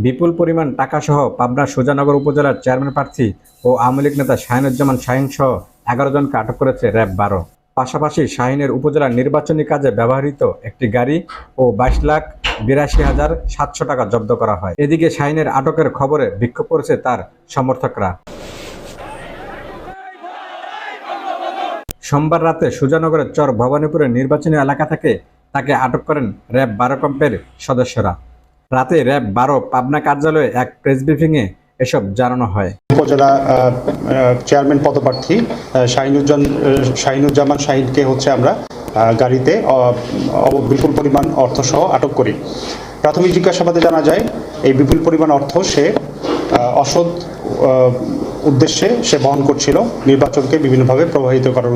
বিপুল পরিমাণ টাকাসহ পাবনা সুজানগর উপজেলার চেয়ারম্যান প্রার্থী ও আওয়ামী লীগ নেতা শাহিনুজ্জামান শাহিন সহ এগারো জনকে আটক করেছে র্যাব বারো। পাশাপাশি শাহিনের উপজেলার নির্বাচনী কাজে ব্যবহৃত একটি গাড়ি ও বাইশ লাখ বিরাশি হাজার সাতশো টাকা জব্দ করা হয়। এদিকে শাহিনের আটকের খবরে বিক্ষোভ করেছে তার সমর্থকরা। সোমবার রাতে সুজানগরের চর ভবানীপুরের নির্বাচনী এলাকা থেকে তাকে আটক করেন র্যাব বারো ক্যাম্পের সদস্যরা। রাতে র্যাব বারো পাবনা কার্যালয়ে এক প্রেস ব্রিফিংয়ে এসব জানানো হয়। উপজেলা চেয়ারম্যান পদপ্রার্থী আহ, শাহিনুজ্জামান শাহিনকে হচ্ছে আমরা গাড়িতে বিপুল পরিমাণ অর্থ সহ আটক করি। প্রাথমিক জিজ্ঞাসাবাদে জানা যায় এই বিপুল পরিমাণ অর্থ সে অসৎ উদ্দেশ্যে সে বহন করছিল নির্বাচনকে বিভিন্নভাবে প্রভাবিত করার